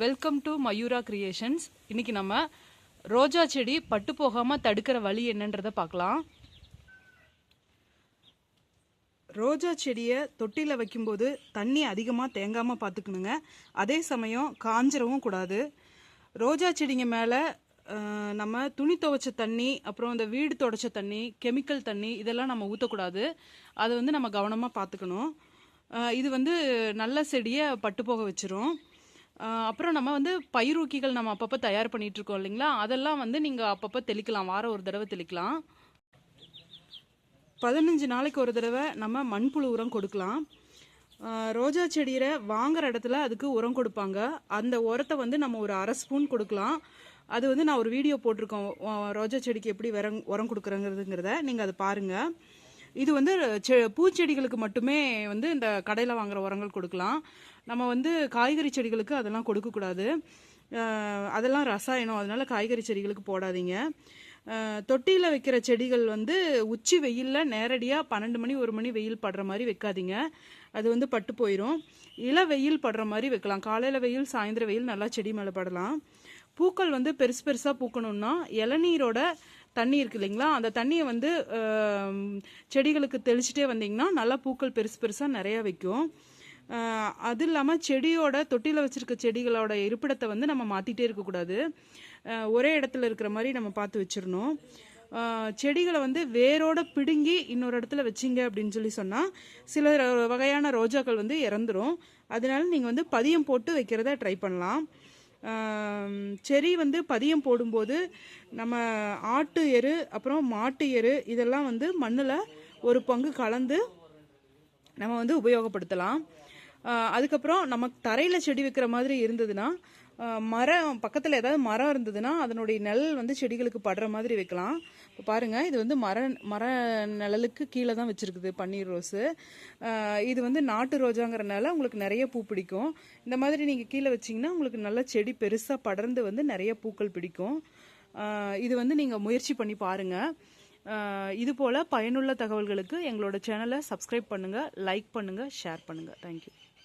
Welcome to Mayura creations இன்னைக்கு நம்ம ரோஜா செடி பட்டு போகாமல் தடுக்கிற வழி என்னன்றதை பார்க்கலாம். ரோஜா செடியை தொட்டியில் வைக்கும்போது தண்ணி அதிகமாக தேங்காமல் பார்த்துக்கணுங்க அதே சமயம் காஞ்சிரவும் கூடாது. ரோஜா செடிங்க மேலே நம்ம துணி துவைச்ச தண்ணி அப்புறம் இந்த வீடு துடைச்ச தண்ணி கெமிக்கல் தண்ணி இதெல்லாம் நம்ம ஊற்றக்கூடாது அதை வந்து நம்ம கவனமாக பார்த்துக்கணும் இது வந்து நல்ல செடியை பட்டு போக வச்சிரும். அப்புறம் நம்ம வந்து பயிரூக்கிகள் நம்ம அப்பப்போ தயார் பண்ணிட்டு இருக்கோம் இல்லைங்களா? அதெல்லாம் வந்து நீங்கள் அப்பப்போ தெளிக்கலாம். வாரம் ஒரு தடவை தெளிக்கலாம். பதினஞ்சு நாளைக்கு ஒரு தடவை நம்ம மண்புழு உரம் கொடுக்கலாம். ரோஜா செடியை வாங்குற இடத்துல அதுக்கு உரம் கொடுப்பாங்க. அந்த உரத்தை வந்து நம்ம ஒரு அரை ஸ்பூன் கொடுக்கலாம். அது வந்து நான் ஒரு வீடியோ போட்டிருக்கோம். ரோஜா செடிக்கு எப்படி உரம் உரம் கொடுக்குறங்கிறதுங்கிறத நீங்கள் அதை பாருங்கள் இது வந்து செ பூச்செடிகளுக்கு மட்டுமே வந்து இந்த கடையில் வாங்குற உரங்கள் கொடுக்கலாம். நம்ம வந்து காய்கறி செடிகளுக்கு அதெல்லாம் கொடுக்கக்கூடாது அதெல்லாம் ரசாயனம் அதனால காய்கறி செடிகளுக்கு போடாதீங்க. தொட்டியில் வைக்கிற செடிகள் வந்து உச்சி வெயிலில் நேரடியாக பன்னெண்டு மணி ஒரு மணி வெயில் படுற மாதிரி வைக்காதீங்க. அது வந்து பட்டு போயிடும் இள வெயில் படுற மாதிரி வைக்கலாம். காலையில் வெயில் சாயந்தர வெயில் நல்லா செடி மேலே படலாம். பூக்கள் வந்து பெருசு பெருசாக பூக்கணும்னா இளநீரோட தண்ணி இருக்கு இல்லைங்களா? அந்த தண்ணியை வந்து செடிகளுக்கு தெளிச்சிட்டே வந்தீங்கன்னா நல்லா பூக்கள் பெருசு பெருசாக நிறையா வைக்கும். அது இல்லாமல் செடியோட தொட்டியில் வச்சுருக்க செடிகளோட இருப்பிடத்தை வந்து நம்ம மாற்றிட்டே இருக்கக்கூடாது. ஒரே இடத்துல இருக்கிற மாதிரி நம்ம பார்த்து வச்சிடணும். செடிகளை வந்து வேரோட பிடுங்கி இன்னொரு இடத்துல வச்சிங்க அப்படின்னு சொல்லி சொன்னால் சில வகையான ரோஜாக்கள் வந்து இறந்துரும். அதனால நீங்கள் வந்து பதியம் போட்டு வைக்கிறத ட்ரை பண்ணலாம். செரி செடி வந்து பதியம் போடும்போது நம்ம ஆட்டு எரு அப்புறம் மாட்டு எரு இதெல்லாம் வந்து மண்ணில் ஒரு பங்கு கலந்து நம்ம வந்து உபயோகப்படுத்தலாம். அதுக்கப்புறம் நமக்கு தரையில் செடி வைக்கிற மாதிரி இருந்ததுன்னா மரம் பக்கத்தில் ஏதாவது மரம் இருந்ததுன்னா அதனுடைய நிழல் வந்து செடிகளுக்கு படுற மாதிரி வைக்கலாம். இப்போ பாருங்கள் இது வந்து மர மர நிழலுக்கு கீழே தான் வச்சுருக்குது பன்னீர் ரோஸு. இது வந்து நாட்டு ரோஜாங்கிறனால உங்களுக்கு நிறைய பூ பிடிக்கும். இந்த மாதிரி நீங்கள் கீழே வச்சிங்கன்னா உங்களுக்கு நல்ல செடி பெருசாக படர்ந்து வந்து நிறைய பூக்கள் பிடிக்கும். இது வந்து நீங்கள் முயற்சி பண்ணி பாருங்கள் இது போல் பயனுள்ள தகவல்களுக்கு எங்களோட சேனலை சப்ஸ்கிரைப் பண்ணுங்கள் லைக் பண்ணுங்கள் ஷேர் பண்ணுங்கள் தேங்க்யூ